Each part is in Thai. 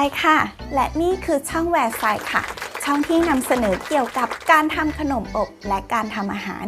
ายค่ะ และนี่คือช่องแวร์ทรายค่ะ ช่องที่นำเสนอเกี่ยวกับการทำขนมอบและการทำอาหาร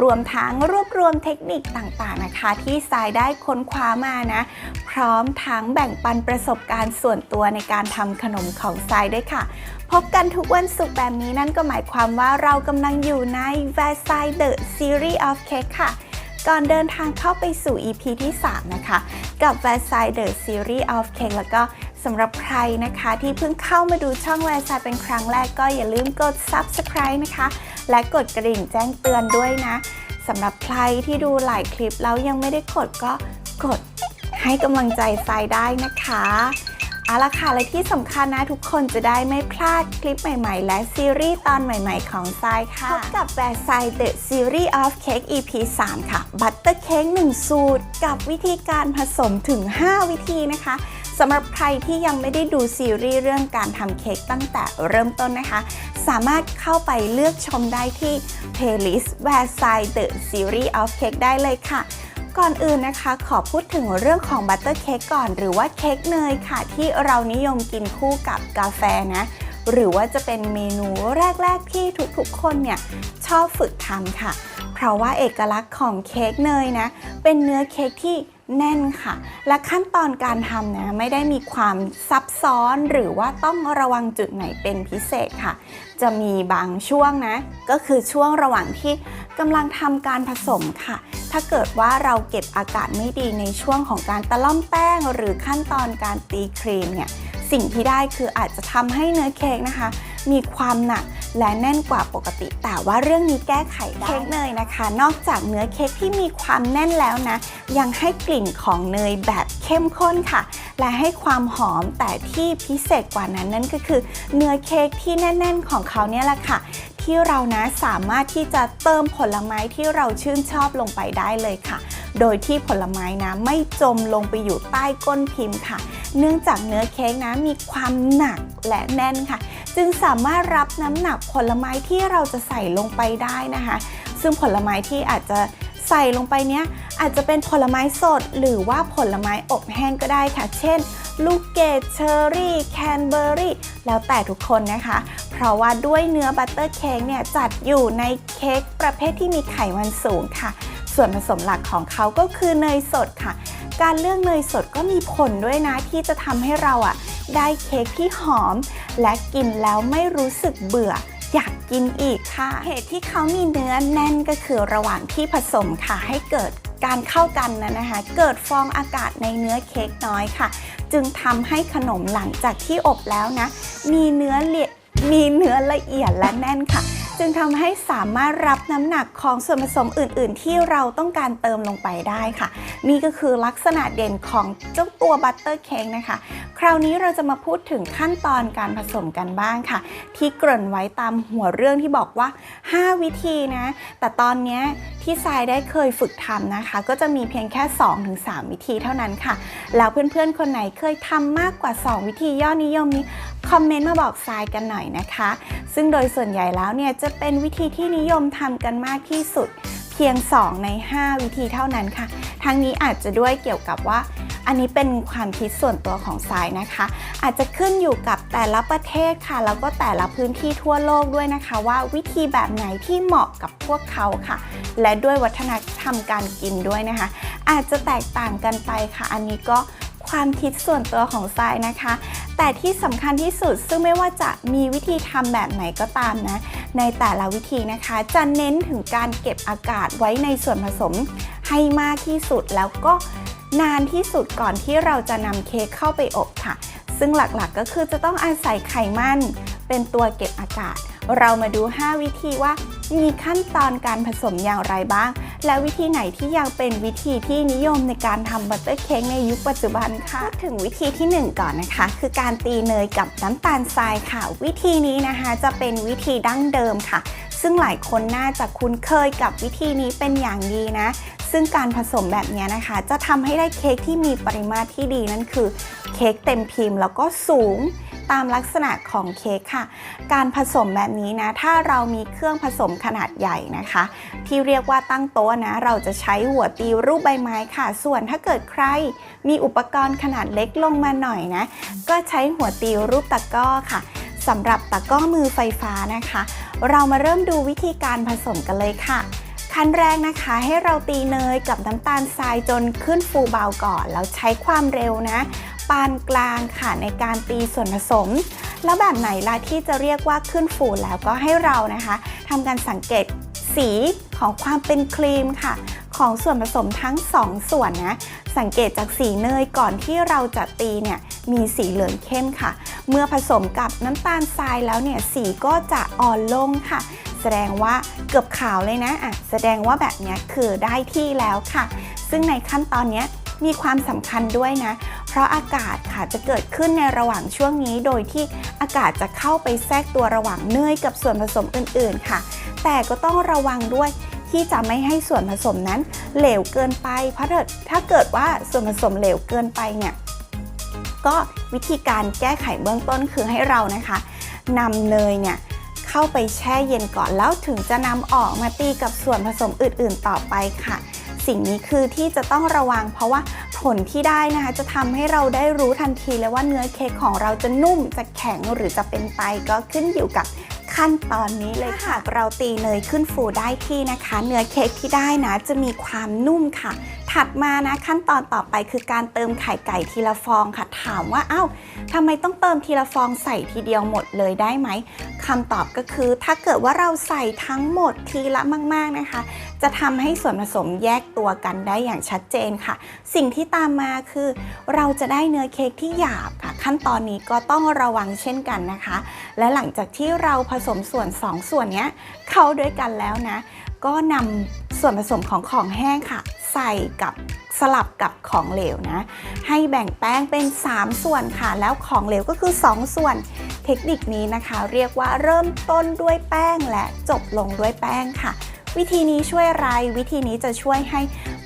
รวมทั้งรวบรวมเทคนิคต่างๆนะคะ ที่ทรายได้ค้นคว้ามานะ พร้อมทั้งแบ่งปันประสบการณ์ส่วนตัวในการทำขนมของทรายด้วยค่ะพบกันทุกวันศุกร์แบบนี้นั่นก็หมายความว่าเรากำลังอยู่ใน v e r s a i l e The Series of Cake ค่ะ ก่อนเดินทางเข้าไปสู่ EP ที่ 3 นะคะ กับ v e r s a i l e The Series of Cake แล้วก็ สำหรับใครนะคะที่เพิ่งเข้ามาดูช่อง Versailles เป็นครั้งแรกก็อย่าลืมกด Subscribe นะคะ และกดกระดิ่งแจ้งเตือนด้วยนะสำหรับใครที่ดูหลายคลิปแล้วยังไม่ได้กดก็กดให้กำลังใจทรายได้นะคะเอาละค่ะและที่สำคัญนะทุกคนจะได้ไม่พลาดคลิปใหม่ๆ และซีรีส์ตอนใหม่ๆ ของทรายค่ะพบกับ Versailles The Series of Cake EP 3 ค่ะ Butter Cake 1สูตร กับวิธีการผสมถึง 5 วิธีนะคะ สำหรับใครที่ยังไม่ได้ดูซีรีส์เรื่องการทำเค้กตั้งแต่เริ่มต้นนะคะ สามารถเข้าไปเลือกชมได้ที่ playlist Versailles The Series of Cake ได้เลยค่ะ ก่อนอื่นนะคะ ขอพูดถึงเรื่องของบัตเตอร์เค้กก่อน หรือว่าเค้กเนยค่ะ ที่เรานิยมกินคู่กับกาแฟนะหรือว่าจะเป็นเมนูแรก ๆ ที่ทุกๆ คนเนี่ยชอบฝึกทำค่ะ เพราะว่าเอกลักษณ์ของเค้กเนยนะ เป็นเนื้อเค้กที่แน่นค่ะ และขั้นตอนการทำนะไม่ได้มีความซับซ้อนหรือว่าต้องระวังจุดไหนเป็นพิเศษค่ะ จะมีบางช่วงนะ ก็คือช่วงระหว่างที่กำลังทำการผสมค่ะ ถ้าเกิดว่าเราเก็บอากาศไม่ดีในช่วงของการตะล่อมแป้ง หรือขั้นตอนการตีครีมเนี่ยสิ่งที่ได้คืออาจจะทำให้เนื้อเค้กนะคะ มีความหนัก และแน่นกว่าปกติ แต่ว่าเรื่องนี้แก้ไขได้ เค้กเนยนะคะ นอกจากเนื้อเค้กที่มีความแน่นแล้วนะ ยังให้กลิ่นของเนยแบบเข้มข้นค่ะ และให้ความหอมแต่ที่พิเศษกว่านั้นนั่นก็คือ เนื้อเค้กที่แน่น ๆ ของเขาเนี่ยแหละค่ะที่เรานะสามารถที่จะเติมผลไม้ที่เราชื่นชอบลงไปได้เลยค่ะ โดยที่ผลไม้นะไม่จมลงไปอยู่ใต้ก้นพิมพ์ค่ะ เนื่องจากเนื้อเค้กนะมีความหนักและแน่นค่ะ จึงสามารถรับน้ำหนักผลไม้ที่เราจะใส่ลงไปได้นะคะ ซึ่งผลไม้ที่อาจจะใส่ลงไปเนี้ยอาจจะเป็นผลไม้สด หรือว่าผลไม้อบแห้งก็ได้ค่ะ เช่น ลูกเกดเชอร์รี่ แคนเบอร์รี่ แล้วแต่ทุกคนนะคะ เพราะว่าด้วยเนื้อบัตเตอร์เค้กเนี่ยจัดอยู่ในเค้กประเภทที่มีไขมันสูงค่ะ ส่วนผสมหลักของเขาก็คือเนยสดค่ะ การเลือกเนยสดก็มีผลด้วยนะที่จะทำให้เราอะ ได้เค้กที่หอม และกินแล้วไม่รู้สึกเบื่อ อยากกินอีกค่ะ เหตุที่เขามีเนื้อแน่นก็คือระหว่างที่ผสมค่ะให้เกิดการเข้ากันนะนะคะ เกิดฟองอากาศในเนื้อเค้กน้อยค่ะ จึงทำให้ขนมหลังจากที่อบแล้วนะ มีเนื้อเละ มีเนื้อละเอียดและแน่นค่ะ จึงทำให้สามารถรับน้ำหนักของส่วนผสมอื่น ๆ ที่เราต้องการเติมลงไปได้ค่ะ นี่ก็คือลักษณะเด่นของเจ้าตัวบัตเตอร์เค้กนะคะ คราวนี้เราจะมาพูดถึงขั้นตอนการผสมกันบ้างค่ะ ที่เกริ่นไว้ตามหัวเรื่องที่บอกว่า 5 วิธีนะ แต่ตอนนี้ที่ทรายได้เคยฝึกทำนะคะ ก็จะมีเพียงแค่ 2-3 วิธีเท่านั้นค่ะ แล้วเพื่อน ๆ คนไหนเคยทำมากกว่า 2 วิธียอดนิยมนี้ คอมเมนต์มาบอกทรายกันหน่อยนะคะ ซึ่งโดยส่วนใหญ่แล้วเนี่ยจะเป็นวิธีที่นิยมทำกันมากที่สุด เพียง 2 ใน 5 วิธีเท่านั้นค่ะ ทั้งนี้อาจจะด้วยเกี่ยวกับว่าอันนี้เป็นความคิดส่วนตัวของทรายนะคะ อาจจะขึ้นอยู่กับแต่ละประเทศค่ะ แล้วก็แต่ละพื้นที่ทั่วโลกด้วยนะคะ ว่าวิธีแบบไหนที่เหมาะกับพวกเขาค่ะ และด้วยวัฒนธรรมการกินด้วยนะคะ อาจจะแตกต่างกันไปค่ะ อันนี้ก็ความคิดส่วนตัวของทรายนะคะ แต่ที่สำคัญที่สุดซึ่งไม่ว่าจะมีวิธีทำแบบไหนก็ตามนะ ในแต่ละวิธีนะคะ จะเน้นถึงการเก็บอากาศไว้ในส่วนผสมให้มากที่สุดแล้วก็นานที่สุดก่อนที่เราจะนำเค้กเข้าไปอบค่ะ ซึ่งหลักๆก็คือจะต้องอาศัยไขมันเป็นตัวเก็บอากาศ เรามาดู 5 วิธีว่ามีขั้นตอนการผสมอย่างไรบ้าง และวิธีไหนที่ยังเป็นวิธีที่นิยมในการทำบัตเตอร์เค้กในยุคปัจจุบันค่ะ ถึงวิธีที่ 1 ก่อนนะคะ คือการตีเนยกับน้ำตาลทรายค่ะ วิธีนี้นะคะจะเป็นวิธีดั้งเดิมค่ะ ซึ่งหลายคนน่าจะคุ้นเคยกับวิธีนี้เป็นอย่างดีนะ ซึ่งการผสมแบบนี้นะคะ จะทำให้ได้เค้กที่มีปริมาตรที่ดีนั่นคือเค้กเต็มพิมพ์แล้วก็สูง ตามลักษณะของเค้กค่ะ การผสมแบบนี้นะ ถ้าเรามีเครื่องผสมขนาดใหญ่นะคะ ที่เรียกว่าตั้งโต๊ะนะ เราจะใช้หัวตีรูปใบไม้ค่ะ ส่วนถ้าเกิดใครมีอุปกรณ์ขนาดเล็กลงมาหน่อยนะ ก็ใช้หัวตีรูปตะก้อค่ะสำหรับตะก้อมือไฟฟ้านะคะ เรามาเริ่มดูวิธีการผสมกันเลยค่ะขั้นแรกนะคะให้เราตีเนยกับน้ำตาลทรายจนขึ้นฟูเบาก่อน แล้วใช้ความเร็วนะ ปานกลางค่ะในการตีส่วนผสม แล้วแบบไหนล่ะที่จะเรียกว่าขึ้นฟูแล้วก็ให้เรานะคะทำการสังเกตสีของความเป็นครีมค่ะ ของส่วนผสมทั้ง 2 ส่วนนะสังเกตจากสีเนยก่อนที่เราจะตีเนี่ยมีสีเหลืองเข้มค่ะ เมื่อผสมกับน้ำตาลทรายแล้วเนี่ยสีก็จะอ่อนลงค่ะ แสดงว่าเกือบขาวเลยนะอะแสดงว่าแบบนี้คือได้ที่แล้วค่ะ ซึ่งในขั้นตอนนี้มีความสำคัญด้วยนะ เพราะอากาศค่ะจะเกิดขึ้นในระหว่างช่วงนี้ โดยที่อากาศจะเข้าไปแทรกตัวระหว่างเนยกับส่วนผสมอื่นๆค่ะ แต่ก็ต้องระวังด้วยที่จะไม่ให้ส่วนผสมนั้นเหลวเกินไป เพราะถ้าถ้าเกิดว่าส่วนผสมเหลวเกินไปเนี่ยก็วิธีการแก้ไขเบื้องต้นคือให้เรานะคะนำเนยเนี่ยเข้าไปแช่เย็นก่อนแล้วถึงจะนำออกมาตีกับส่วนผสมอื่นๆต่อไปค่ะ สิ่งนี้คือที่จะต้องระวัง เพราะว่าผลที่ได้นะคะจะทำให้เราได้รู้ทันทีเลยว่าเนื้อเค้กของเราจะนุ่มจะแข็งหรือจะเป็นไปก็ขึ้นอยู่กับ ขั้นตอนนี้เลยค่ะเราตีเนยขึ้นฟูได้ที่นะคะ เนื้อเค้กที่ได้นะจะมีความนุ่มค่ะ ถัดมานะขั้นตอนต่อไปคือการเติมไข่ไก่ทีละฟองค่ะ ถามว่าอ้าวทำไมต้องเติมทีละฟองใส่ทีเดียวหมดเลยได้ไหมคำตอบก็คือถ้าเกิดว่าเราใส่ทั้งหมดทีละมาก ๆนะคะ จะทำให้ส่วนผสมแยกตัวกันได้อย่างชัดเจนค่ะ สิ่งที่ตามมาคือ เราจะได้เนื้อเค้กที่หยาบค่ะ ขั้นตอนนี้ก็ต้องระวังเช่นกันนะคะ และหลังจากที่เราผสมส่วน 2 ส่วนนี้เข้าด้วยกันแล้วนะ ก็นำส่วนผสมของของแห้งค่ะ ใส่กับสลับกับของเหลวนะ ให้แบ่งแป้งเป็น 3 ส่วนค่ะ แล้วของเหลวก็คือ 2 ส่วน เทคนิคนี้นะคะ เรียกว่าเริ่มต้นด้วยแป้งและจบลงด้วยแป้งค่ะ วิธีนี้ช่วยอะไร วิธีนี้จะช่วยให้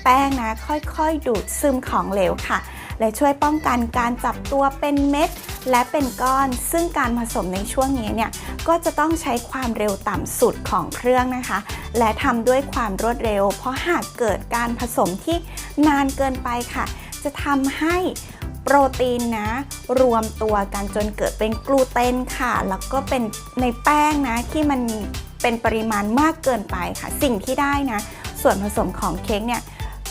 แป้งนะ ค่อยๆ ดูดซึมของเหลวค่ะ และช่วยป้องกันการจับตัวเป็นเม็ด และเป็นก้อน ซึ่งการผสมในช่วงนี้เนี่ยก็จะต้องใช้ความเร็วต่ำสุดของเครื่องนะคะ และทำด้วยความรวดเร็ว เพราะหากเกิดการผสมที่นานเกินไปค่ะ จะทำให้โปรตีนนะ รวมตัวกันจนเกิดเป็นกลูเตนค่ะ แล้วก็เป็นในแป้งนะที่มันเป็นปริมาณมากเกินไปค่ะ สิ่งที่ได้นะ ส่วนผสมของเค้กเนี่ย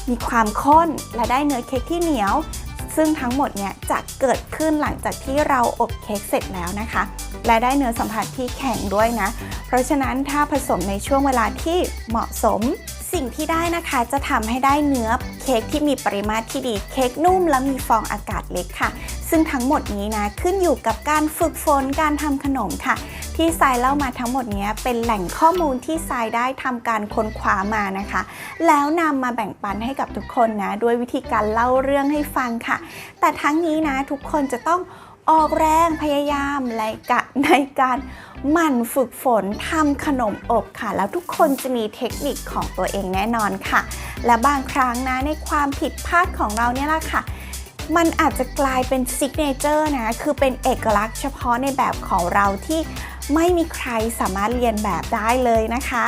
มีความข้นและได้เนื้อเค้กที่เหนียว ซึ่งทั้งหมดเนี่ยจะเกิดขึ้นหลังจากที่เราอบเค้กเสร็จแล้วนะคะ และได้เนื้อสัมผัสที่แข็งด้วยนะ เพราะฉะนั้นถ้าผสมในช่วงเวลาที่เหมาะสม สิ่งที่ได้นะคะจะทำให้ได้เนื้อเค้กที่มีปริมาตรที่ดี เค้กนุ่มและมีฟองอากาศเล็กค่ะ ซึ่งทั้งหมดนี้นะขึ้นอยู่กับการฝึกฝนการทำขนมค่ะ ที่ทรายเล่ามาทั้งหมดนี้เป็นแหล่งข้อมูลที่ทรายได้ทำการค้นคว้ามานะคะ แล้วนำมาแบ่งปันให้กับทุกคนนะด้วยวิธีการเล่าเรื่องให้ฟังค่ะ แต่ทั้งนี้นะทุกคนจะต้องออกแรงพยายามและกะในการ หมั่นฝึกฝนทำขนมอบค่ะ แล้วทุกคนจะมีเทคนิคของตัวเองแน่นอนค่ะ และบางครั้งนะในความผิดพลาดของเราเนี่ยแหละค่ะ มันอาจจะกลายเป็นซิกเนเจอร์นะ คือเป็นเอกลักษณ์เฉพาะในแบบของเราที่ไม่มีใครสามารถเรียนแบบได้เลยนะคะ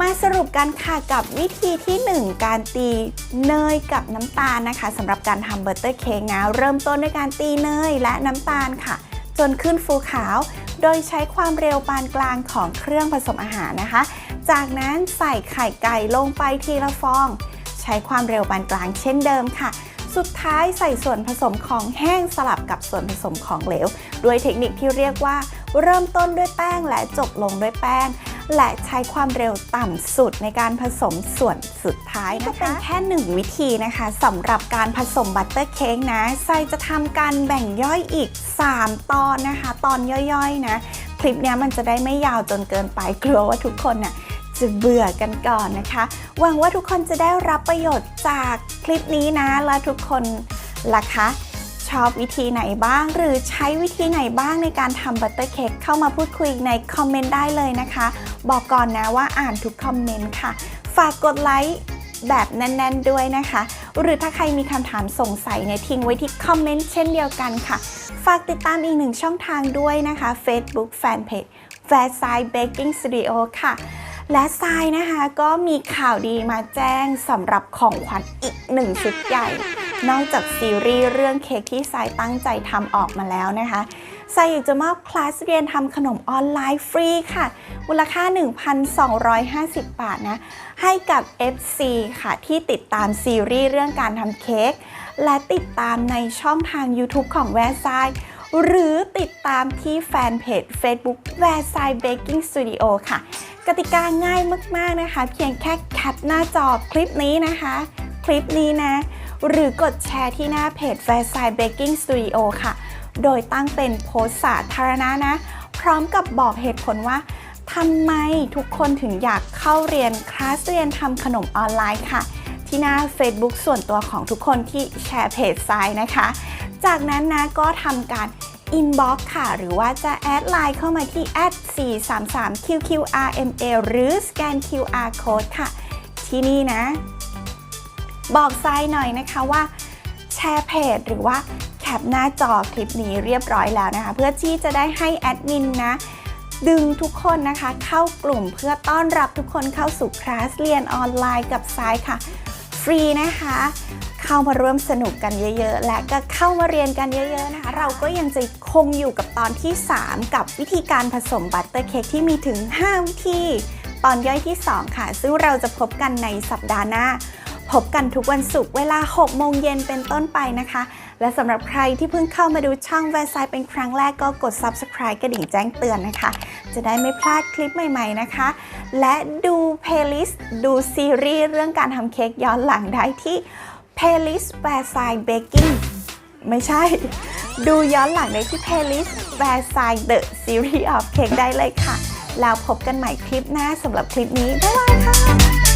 มาสรุปกันค่ะกับวิธีที่ 1 การตีเนยกับน้ำตาลนะคะสำหรับการทำเบอร์เตอร์เค้กนะ เริ่มต้นด้วยการตีเนยและน้ำตาลค่ะ จนขึ้นฟูขาว โดยใช้ความเร็วปานกลางของเครื่องผสมอาหารนะคะ จากนั้นใส่ไข่ไก่ลงไปทีละฟอง ใช้ความเร็วปานกลางเช่นเดิมค่ะ สุดท้ายใส่ส่วนผสมของแห้งสลับกับส่วนผสมของเหลว ด้วยเทคนิคที่เรียกว่า เริ่มต้นด้วยแป้งและจบลงด้วยแป้ง และใช้ความเร็วต่ำสุดในการผสมส่วนสุดท้ายนะคะเป็นแค่หนึ่งวิธีนะคะสำหรับการผสมบัตเตอร์เค้กนะไซจะทำการแบ่งย่อยอีก 3 ตอนนะคะ ตอนย่อยๆนะ คลิปนี้มันจะได้ไม่ยาวจนเกินไปกลัวว่าทุกคนน่ะจะเบื่อกันก่อนนะคะ หวังว่าทุกคนจะได้รับประโยชน์จากคลิปนี้นะ และทุกคนล่ะคะ ชอบวิธีไหนบ้าง หรือใช้วิธีไหนบ้างในการทำบัตเตอร์เค้กเข้ามาพูดคุยในคอมเมนต์ได้เลยนะคะ บอกก่อนนะว่าอ่านทุกคอมเมนต์ค่ะ ฝากกดไลค์แบบแน่น ๆ ด้วยนะคะ หรือถ้าใครมีคำถามสงสัยเนี่ยทิ้งไว้ที่คอมเมนต์เช่นเดียวกันค่ะ ฝากติดตามอีกหนึ่งช่องทางด้วยนะคะ Facebook Fanpage f a i r s i d e Baking Studio ค่ะ และทรายนะคะก็มีข่าวดีมาแจ้งสำหรับของขวัญอีกหนึ่งชุดใหญ่ นอกจากซีรีส์เรื่องเค้กที่ทรายตั้งใจทำออกมาแล้วนะคะทรายอยากจะมอบคลาสเรียนทำขนมออนไลน์ฟรีค่ะ มูลค่า 1,250 บาทนะ ให้กับ FC ค่ะ ที่ติดตามซีรีส์เรื่องการทำเค้กและติดตามในช่องทาง YouTube ของแวร์ไซหรือติดตามที่แฟนเพจ Facebook แวร์ไซ Baking Studio ค่ะ กติกาง่ายมาก ๆ นะคะ เพียงแค่แคปหน้าจอคลิปนี้นะคะ คลิปนี้นะ หรือกดแชร์ที่หน้าเพจ f a i r s i d e Baking Studio ค่ะ โดยตั้งเป็นโพสสาธารณะนะ พร้อมกับบอกเหตุผลว่าทำไมทุกคนถึงอยากเข้าเรียนคลาสเรียนทำขนมออนไลน์ค่ะ ที่หน้า Facebook ส่วนตัวของทุกคนที่แชร์เพจไซน์นะคะ จากนั้นนะก็ทำการ inbox ค่ะ หรือว่าจะแอดไลน์เข้ามาที่ @433QQRMA หรือสแกน QR code ค่ะ ที่นี่นะ บอกไซน์หน่อยนะคะว่าแชร์เพจหรือว่าแคปหน้าจอคลิปนี้เรียบร้อยแล้วนะคะ เพื่อที่จะได้ให้แอดมินนะดึงทุกคนนะคะเข้ากลุ่มเพื่อต้อนรับทุกคนเข้าสู่คลาสเรียนออนไลน์กับไซด์ค่ะ ฟรีนะคะ เข้ามาร่วมสนุกกันเยอะ ๆ และก็เข้ามาเรียนกันเยอะ ๆ นะคะ เราก็ยังจะคงอยู่กับตอนที่ 3 กับวิธีการผสมบัตเตอร์เค้กที่มีถึง 5 วิธี ตอนย่อยที่ 2 ค่ะ ซึ่งเราจะพบกันในสัปดาห์หน้า พบกันทุกวันศุกร์เวลา 6 โมงเย็นเป็นต้นไปนะคะ และสำหรับใครที่เพิ่งเข้ามาดูช่องแวร์ไซเป็นครั้งแรกก็กด subscribe กระดิ่งแจ้งเตือนนะคะ จะได้ไม่พลาดคลิปใหม่ ๆนะคะ และดูเพลย์ลิสต์ดูซีรีส์เรื่องการทำเค้กย้อนหลังได้ที่ playlist w e r s i d e Baking ไม่ใช่ ดูย้อนหลังได้ที่ playlist w e r s i d e The Series of Cake ได้เลยค่ะ แล้วพบกันใหม่คลิปหน้าสำหรับคลิปนี้ บ๊ายบายค่ะ